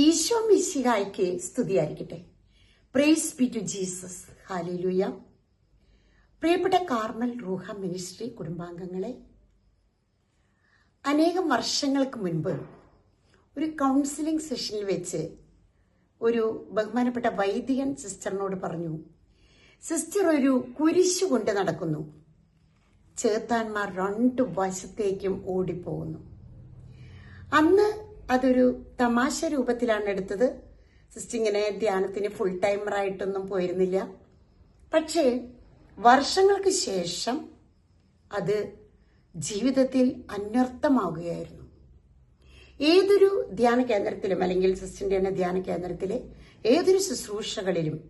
ഈശോ മിശിഹായ്ക്ക് സ്തുതിയായിരിക്കട്ടെ. Praise be to Jesus hallelujah പ്രിയപ്പെട്ട കാർമൽ റൂഹ മിനിസ്ട്രി കുടുംബാംഗങ്ങളെ അനേകം വർഷങ്ങൾക്ക് മുൻപ് ഒരു കൗൺസിലിംഗ് സെഷനിൽ വെച്ച് ഒരു ബഹുമാനപ്പെട്ട വൈദികൻ സിസ്റ്ററിനോട് പറഞ്ഞു സിസ്റ്റർ ഒരു കുരിശു കൊണ്ട് നടക്കുന്നു. ചേത്താന്മാർ രണ്ടു വശത്തേക്കും ഓടിപ്പോകുന്നു. അന്ന് അതൊരു തമാശ രൂപത്തിലാണ് എടുത്തത്. സിസ്റ്റർ ഇങ്ങനെ ധ്യാനത്തിന് ഫുൾ ടൈമറായിട്ടൊന്നും പോയിരുന്നില്ല. പക്ഷേ വർഷങ്ങൾക്ക് ശേഷം അത് ജീവിതത്തിൽ അന്വർത്ഥമാവുകയായിരുന്നു. ഏതൊരു ധ്യാന കേന്ദ്രത്തിലും അല്ലെങ്കിൽ സിസ്റ്ററിന്റെ തന്നെ ധ്യാന കേന്ദ്രത്തിലെ ഏതൊരു ശുശ്രൂഷകളിലും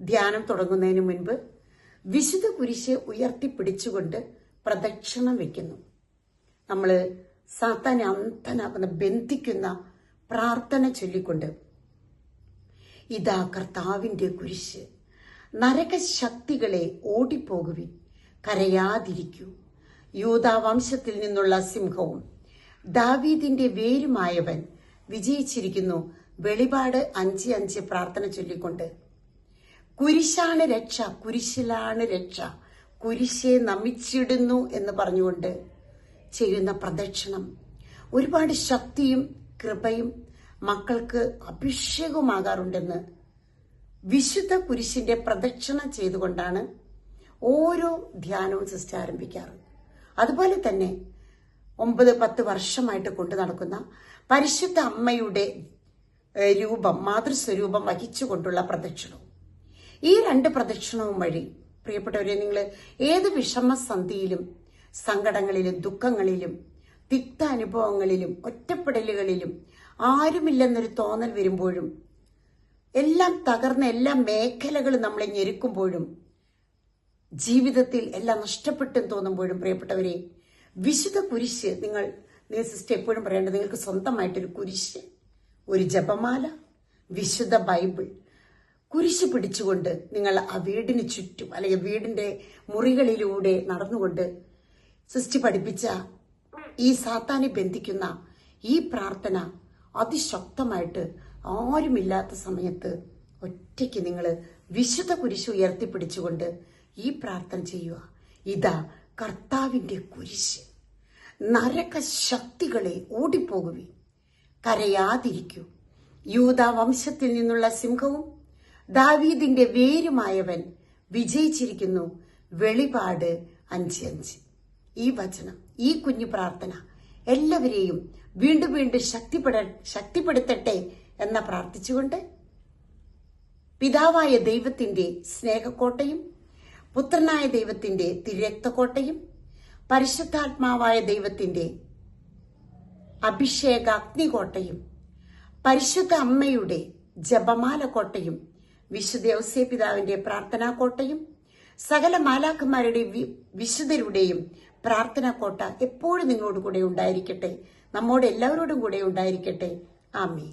ധ്യാനം തുടങ്ങുന്നതിന് മുൻപ് വിശുദ്ധ കുരിശ് ഉയർത്തിപ്പിടിച്ചുകൊണ്ട് പ്രദക്ഷിണം വെക്കുന്നു. നമ്മൾ സാത്താനെ അന്തനാക്കുന്ന ബന്ധിക്കുന്ന പ്രാർത്ഥന ചൊല്ലിക്കൊണ്ട് ഇതാ കർത്താവിന്റെ കുരിശ് നരക നരകശക്തികളെ ഓടിപ്പോകുവിൻ കരയാതിരിക്കൂ. യൂതാവംശത്തിൽ നിന്നുള്ള സിംഹവും ദാവീദിന്റെ വേരുമായവൻ വിജയിച്ചിരിക്കുന്നു. വെളിപാട് അഞ്ച് അഞ്ച് പ്രാർത്ഥന ചൊല്ലിക്കൊണ്ട് കുരിശാണ് രക്ഷ കുരിശിലാണ് രക്ഷ കുരിശെ നമിച്ചിടുന്നു എന്ന് പറഞ്ഞുകൊണ്ട് ചെയ്യുന്ന പ്രദക്ഷിണം. ഒരുപാട് ശക്തിയും കൃപയും മക്കൾക്ക് അഭിഷേകമാകാറുണ്ടെന്ന് വിശുദ്ധ കുരിശിന്റെ പ്രദക്ഷിണം ചെയ്തുകൊണ്ടാണ് ഓരോ ധ്യാനവും സിസ്റ്റർ ആരംഭിക്കാറ്. അതുപോലെ തന്നെ ഒമ്പത് പത്ത് വർഷമായിട്ട് കൊണ്ടു നടക്കുന്ന പരിശുദ്ധ അമ്മയുടെ രൂപം മാതൃസ്വരൂപം വഹിച്ചുകൊണ്ടുള്ള പ്രദക്ഷിണവും. ഈ രണ്ട് പ്രദക്ഷിണവും വഴി പ്രിയപ്പെട്ടവരെ നിങ്ങൾ ഏത് വിഷമസന്ധിയിലും സങ്കടങ്ങളിലും ദുഃഖങ്ങളിലും തിക്ത അനുഭവങ്ങളിലും ഒറ്റപ്പെടലുകളിലും ആരുമില്ലെന്നൊരു തോന്നൽ വരുമ്പോഴും എല്ലാം തകർന്ന എല്ലാ മേഖലകളും നമ്മളെ ഞെരുക്കുമ്പോഴും ജീവിതത്തിൽ എല്ലാം നഷ്ടപ്പെട്ടെന്ന് തോന്നുമ്പോഴും പ്രിയപ്പെട്ടവരെ വിശുദ്ധ കുരിശ് നിങ്ങൾ നിങ്ങൾ സിസ്റ്റർ എപ്പോഴും പറയേണ്ടത് നിങ്ങൾക്ക് സ്വന്തമായിട്ടൊരു കുരിശ് ഒരു ജപമാല വിശുദ്ധ ബൈബിൾ. കുരിശ് പിടിച്ചുകൊണ്ട് നിങ്ങൾ ആ വീടിന് ചുറ്റും അല്ലെങ്കിൽ വീടിന്റെ മുറികളിലൂടെ നടന്നുകൊണ്ട് സിസ്റ്റർ പഠിപ്പിച്ച ഈ സാത്താനെ ബന്ധിക്കുന്ന ഈ പ്രാർത്ഥന അതിശക്തമായിട്ട് ആരുമില്ലാത്ത സമയത്ത് ഒറ്റയ്ക്ക് നിങ്ങൾ വിശുദ്ധ കുരിശ് ഉയർത്തിപ്പിടിച്ചുകൊണ്ട് ഈ പ്രാർത്ഥന ചെയ്യുക. ഇതാ കർത്താവിന്റെ കുരിശ്. നരക ശക്തികളെ ഓടിപ്പോകുവി കരയാതിരിക്കൂ. യൂത വംശത്തിൽ നിന്നുള്ള സിംഹവും ദാവീദിന്റെ വേരുമായവൻ വിജയിച്ചിരിക്കുന്നു. വെളിപാട് അഞ്ച് അഞ്ച്. ഈ വചനം ഈ കുഞ്ഞു പ്രാർത്ഥന എല്ലാവരെയും വീണ്ടും വീണ്ടും ശക്തിപ്പെട ശക്തിപ്പെടുത്തട്ടെ എന്ന പ്രാർത്ഥിച്ചുകൊണ്ട് പിതാവായ ദൈവത്തിന്റെ സ്നേഹക്കോട്ടയും പുത്രനായ ദൈവത്തിന്റെ തിരക്തക്കോട്ടയും പരിശുദ്ധാത്മാവായ ദൈവത്തിന്റെ അഭിഷേക അഗ്നികോട്ടയും പരിശുദ്ധ അമ്മയുടെ ജപമാല കോട്ടയും വിശുദ്ധ ഔസ്യ പിതാവിന്റെ പ്രാർത്ഥനാ കോട്ടയും സകല മാലാക്കന്മാരുടെയും വിശുദ്ധരുടെയും പ്രാർത്ഥനാ കോട്ട എപ്പോഴും നിങ്ങളോട് കൂടെ ഉണ്ടായിരിക്കട്ടെ. നമ്മോട് എല്ലാവരോടും കൂടെ ഉണ്ടായിരിക്കട്ടെ. ആമേ